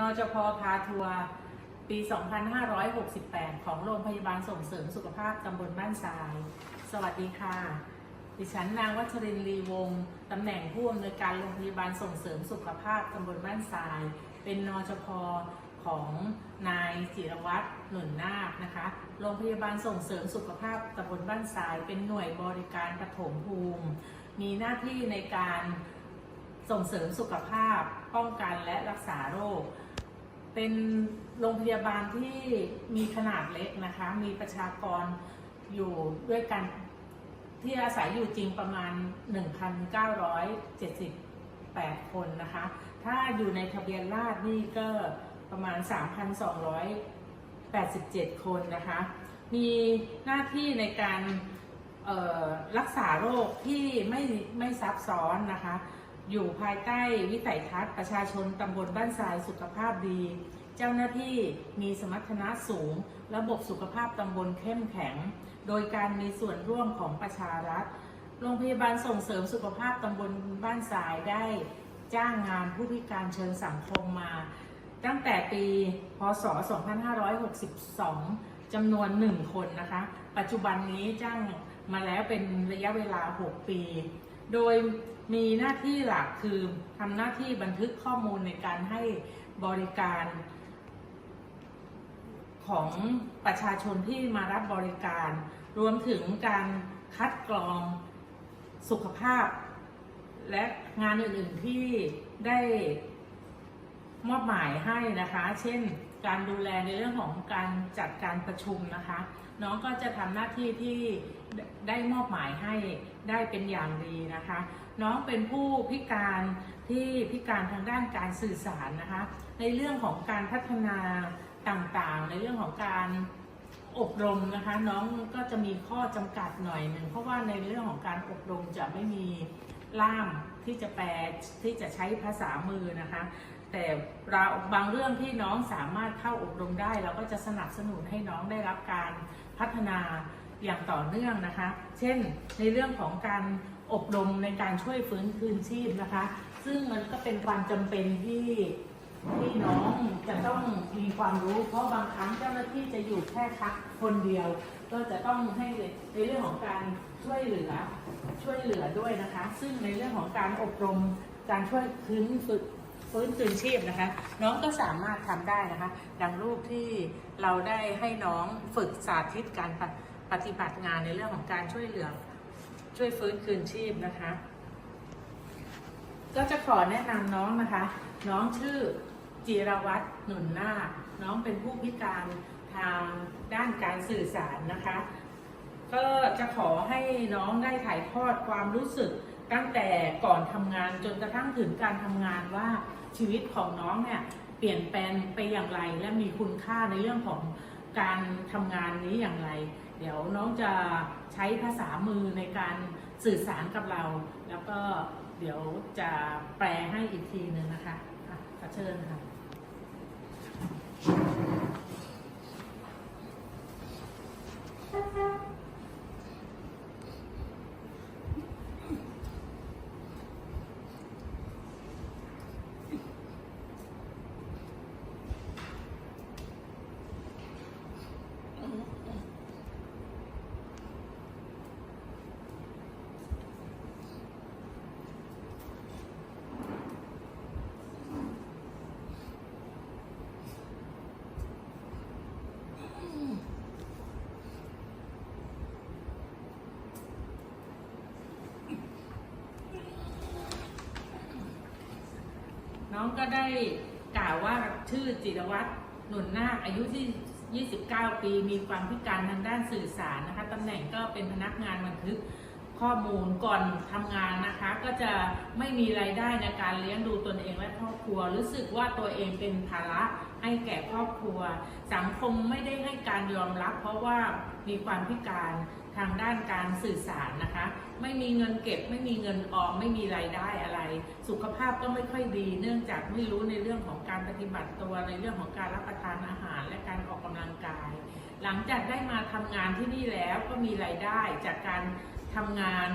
นจพพาทัวร์ปี 2568 ของโรงพยาบาลส่งเสริมสุขภาพตำบลบ้านทราย สวัสดีค่ะ ดิฉันนางวัชรินร์ลีวงศ์ตำแหน่งผู้อำนวยการโรงพยาบาลส่งเสริมสุขภาพตำบลบ้านทราย เป็นนจพของนายจิรวัตรหนุนนาคนะคะ โรงพยาบาลส่งเสริมสุขภาพตำบลบ้านทราย เป็นหน่วยบริการปฐมภูมิ มีหน้าที่ในการส่งเสริมสุขภาพ ป้องกันและรักษาโรค เป็นโรงพยาบาลที่มีขนาดเล็กนะคะ มีประชากรอยู่ด้วยกันที่อาศัยอยู่จริงประมาณ 1,978 คนนะคะ ถ้าอยู่ในทะเบียนราษนี่ก็ประมาณ 3,287 คนนะคะ มีหน้าที่ในการรักษาโรคที่ไม่ไม่ซับซ้อนนะคะ อยู่ภายใต้วิสัยทัศน์ประชาชนตำบลบ้านทรายสุขภาพดี เจ้าหน้าที่มีสมรรถนะสูง ระบบสุขภาพตำบลเข้มแข็ง โดยการมีส่วนร่วมของประชารัฐ โรงพยาบาลส่งเสริมสุขภาพตำบลบ้านทรายได้จ้างงานผู้พิการเชิงสังคมมา ตั้งแต่ปี พศ 2562 จำนวน 1 คนนะคะ ปัจจุบันนี้จ้างมาแล้วเป็นระยะเวลา 6 ปี โดย มีหน้าที่หลักคือทำหน้าที่บันทึกข้อมูลในการให้บริการของประชาชนที่มารับบริการ รวมถึงการคัดกรองสุขภาพ และงานอื่น ๆ ที่ได้ มอบหมายให้นะคะ เช่น การดูแลในเรื่องของการจัดการประชุมนะคะ น้องก็จะทำหน้าที่ที่ได้มอบหมายให้ได้เป็นอย่างดีนะคะ น้องเป็นผู้พิการที่พิการทางด้านการสื่อสารนะคะ ในเรื่องของการพัฒนาต่างๆ ในเรื่องของการอบรมนะคะ น้องก็จะมีข้อจำกัดหน่อยหนึ่งเพราะว่าในเรื่องของการอบรมจะไม่มีล่ามที่จะแปลที่จะใช้ภาษามือนะคะ แต่เราบางเรื่องที่น้องสามารถเข้าอบรมได้ เราก็จะสนับสนุนให้น้องได้รับการพัฒนาอย่างต่อเนื่องนะคะ เช่นในเรื่องของการอบรมในการช่วยฟื้นคืนชีพนะคะ ซึ่งมันก็เป็นความจำเป็นที่ที่น้องจะต้องมีความรู้ เพราะบางครั้งเจ้าหน้าที่จะอยู่แค่คักคนเดียว ก็จะต้องให้ในเรื่องของการช่วยเหลือช่วยเหลือด้วยนะคะ ซึ่งในเรื่องของการอบรมการช่วยฟื้น ฟื้นคืนชีพนะคะ น้องก็สามารถทำได้นะคะ ดังรูปที่เราได้ให้น้องฝึกสาธิตการปฏิปฏิบัติงานในเรื่องของการช่วยเหลือช่วยฟื้นคืนชีพนะคะ ก็จะขอแนะนำน้องนะคะ น้องชื่อจิรวัตรหนุนนาน้องเป็นผู้พิการทางด้านการสื่อสารนะคะ ก็จะขอให้น้องได้ถ่ายทอดความรู้สึกตั้งแต่ก่อนทำงานจนกระทั่งถึงการทำงานว่า ชีวิตของน้องเนี่ยเปลี่ยนแปลงไปอย่างไร และมีคุณค่าในเรื่องของการทำงานนี้อย่างไร เดี๋ยวน้องจะใช้ภาษามือในการสื่อสารกับเรา แล้วก็เดี๋ยวจะแปลให้อีกทีหนึ่งนะคะอะขอเชิญค่ะ น้องก็ได้กล่าวว่าชื่อจิรวัตรหนุนนาคอายุที่ 29 ปี มีความพิการทางด้านสื่อสารนะคะตำแหน่งก็เป็นพนักงานบันทึกข้อมูลก่อนทำงานนะคะ ก็จะไม่มีรายได้ในการเลี้ยงดูตนเองและครอบครัว รู้สึกว่าตัวเองเป็นภาระให้แก่ครอบครัว สังคมไม่ได้ให้การยอมรับ เพราะว่ามีความพิการ ทางด้านการสื่อสารนะคะ ไม่มีเงินเก็บ ไม่มีเงินออมไม่มีรายได้อะไร สุขภาพก็ไม่ค่อยดี เนื่องจากไม่รู้ในเรื่องของการปฏิบัติตัวในเรื่องของการรับประทานอาหารและการออกกำลังกาย หลังจากได้มาทำงานที่นี่แล้วก็มีรายได้จากการทำงาน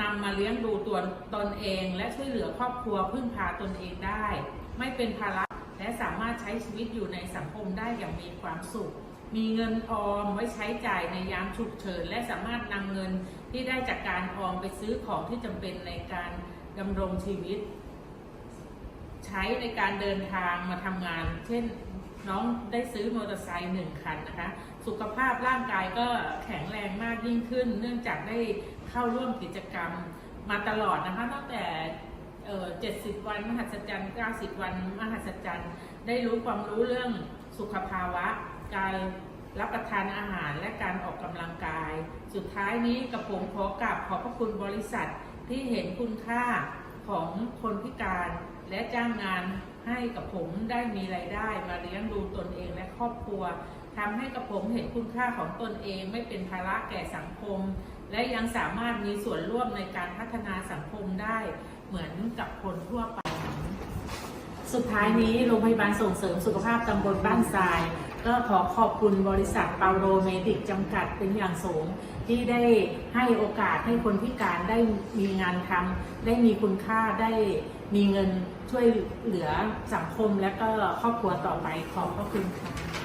นำมาเลี้ยงดูตัวตนเอง และช่วยเหลือครอบครัวพึ่งพาตนเองได้ ไม่เป็นภาระแและสามารถใช้ชีวิตอยู่ในสังคมได้อย่างมีความสุข มีเงินออมไว้ใช้จ่ายในยามฉุกเฉิน และสามารถนำเงินที่ได้จากการออมไปซื้อของที่จำเป็นในการดำรงชีวิต ใช้ในการเดินทางมาทำงาน เช่นน้องได้ซื้อมอเตอร์ไซค์หนึ่งคันนะคะ สุขภาพร่างกายก็แข็งแรงมากยิ่งขึ้น เนื่องจากได้เข้าร่วมกิจกรรมมาตลอดนะคะตั้งแต่เอ่อ70วัน มหัศจรรย์90วัน มหัศจรรย์ ได้รู้ความรู้เรื่องสุขภาวะ การรับประทานอาหารและการออกกำลังกาย สุดท้ายนี้กับผมขอกราบขอบพระคุณบริษัทที่เห็นคุณค่าของคนพิการ และจ้างงานให้กับผมได้มีรายได้มาเลี้ยงดูตนเองและครอบครัวทำให้กับผมเห็นคุณค่าของตนเองไม่เป็นภาระแก่สังคม และยังสามารถมีส่วนร่วมในการพัฒนาสังคมได้เหมือนกับคนทั่วไป สุดท้ายนี้โรงพยาบาลส่งเสริมสุขภาพตำบลบ้านทราย ก็ขอขอบคุณบริษัทเปาโรเมดิกจำกัดเป็นอย่างสูง ที่ได้ให้โอกาสให้คนพิการได้มีงานทำได้มีคุณค่าได้มีเงินช่วยเหลือสังคมและก็ครอบครัวต่อไปขอบพระคุณค่ะ